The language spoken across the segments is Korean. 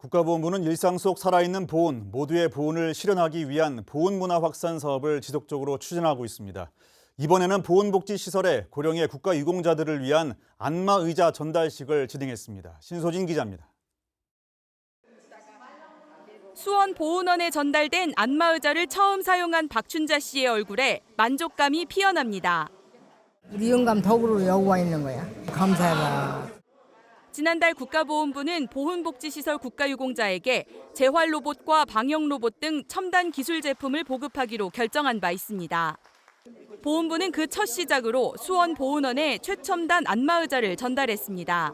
국가보훈부는 일상 속 살아있는 보훈, 모두의 보훈을 실현하기 위한 보훈 문화 확산 사업을 지속적으로 추진하고 있습니다. 이번에는 보훈복지시설에 고령의 국가유공자들을 위한 안마의자 전달식을 진행했습니다. 신소진 기자입니다. 수원 보훈원에 전달된 안마의자를 처음 사용한 박춘자 씨의 얼굴에 만족감이 피어납니다. 우리 영감 덕으로 여기 와 있는 거야. 감사하다. 지난달 국가보훈부는 보훈복지시설 국가유공자에게 재활 로봇과 방역 로봇 등 첨단 기술 제품을 보급하기로 결정한 바 있습니다. 보훈부는 그 첫 시작으로 수원 보훈원에 최첨단 안마 의자를 전달했습니다.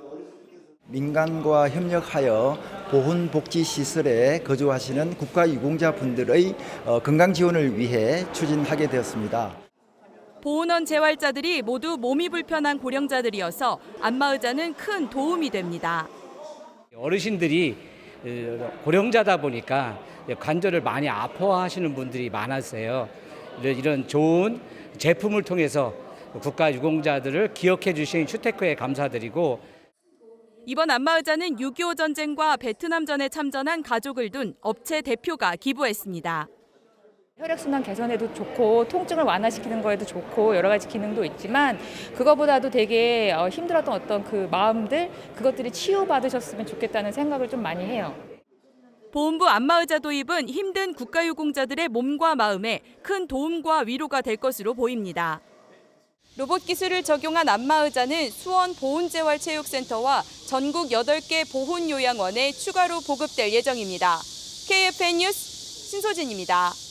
민간과 협력하여 보훈복지시설에 거주하시는 국가유공자분들의 어, 건강 지원을 위해 추진하게 되었습니다. 보훈원 재활자들이 모두 몸이 불편한 고령자들이어서 안마의자는 큰 도움이 됩니다. 어르신들이 어, 고령자다 보니까 관절을 많이 아파하시는 분들이 많았어요. 이런- 이런 좋은 제품을 통해서 국가 유공자들을 기억해 주신 슈테크에 감사드리고 이번 안마의자는 6.25 전쟁과 베트남전에 참전한 가족을 둔 업체 대표가 기부했습니다. 혈액순환 개선에도 좋고 통증을 완화시키는 거에도 좋고 여러 가지 기능도 있지만 그거보다도 되게 어, 힘들었던 어떤 그 마음들 그것들이 치유받으셨으면 좋겠다는 생각을 좀 많이 해요. 보훈부 안마의자 도입은 힘든 국가유공자들의 몸과 마음에 큰 도움과 위로가 될 것으로 보입니다. 로봇 기술을 적용한 안마의자는 수원 보훈재활체육센터와 전국 8개 보훈요양원에 추가로 보급될 예정입니다. KFN 뉴스 신소진입니다.